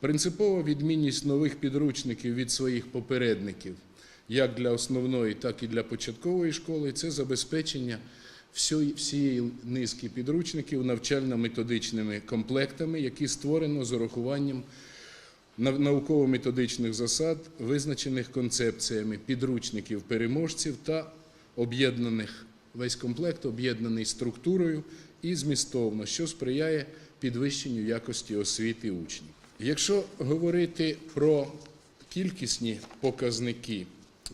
Принципова відмінність нових підручників від своїх попередників, як для основної, так і для початкової школи, це забезпечення всієї низки підручників навчально-методичними комплектами, які створено з урахуванням науково-методичних засад, визначених концепціями підручників переможців та об'єднаних весь комплект об'єднаний структурою і змістовно, що сприяє підвищенню якості освіти учнів. Якщо говорити про кількісні показники,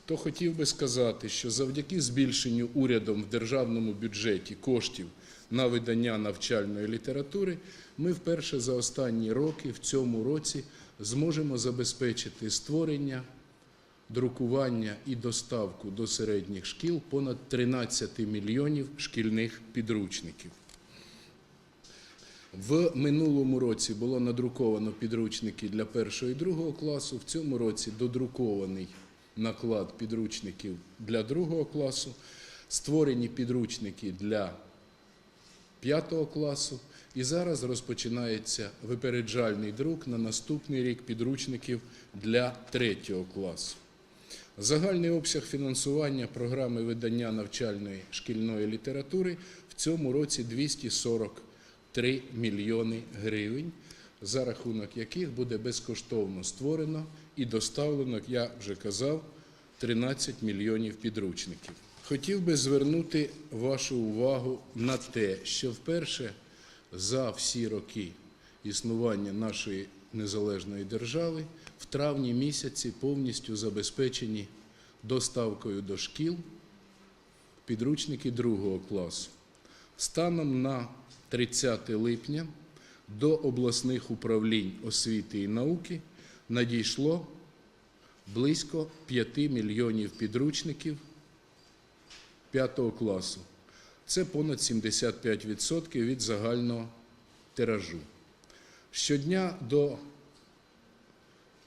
то хотів би сказати, що завдяки збільшенню урядом в державному бюджеті коштів на видання навчальної літератури, ми вперше за останні роки в цьому році зможемо забезпечити створення, друкування і доставку до середніх шкіл понад 13 мільйонів шкільних підручників. В минулому році було надруковано підручники для першого і другого класу. В цьому році додрукований наклад підручників для другого класу, створені підручники для п'ятого класу. І зараз розпочинається випереджальний друк на наступний рік підручників для третього класу. Загальний обсяг фінансування програми видання навчальної шкільної літератури в цьому році 243 мільйони гривень, за рахунок яких буде безкоштовно створено і доставлено, як я вже казав, 13 мільйонів підручників. Хотів би звернути вашу увагу на те, що вперше за всі роки існування нашої незалежної держави в травні місяці повністю забезпечені доставкою до шкіл підручники другого класу. Станом на 30 липня до обласних управлінь освіти і науки надійшло близько 5 мільйонів підручників 5 класу. Це понад 75% від загального тиражу. Щодня до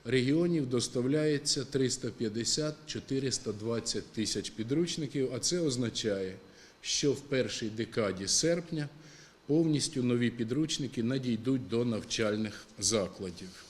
регіонів доставляється 350-420 тисяч підручників, а це означає, що в першій декаді серпня повністю нові підручники надійдуть до навчальних закладів.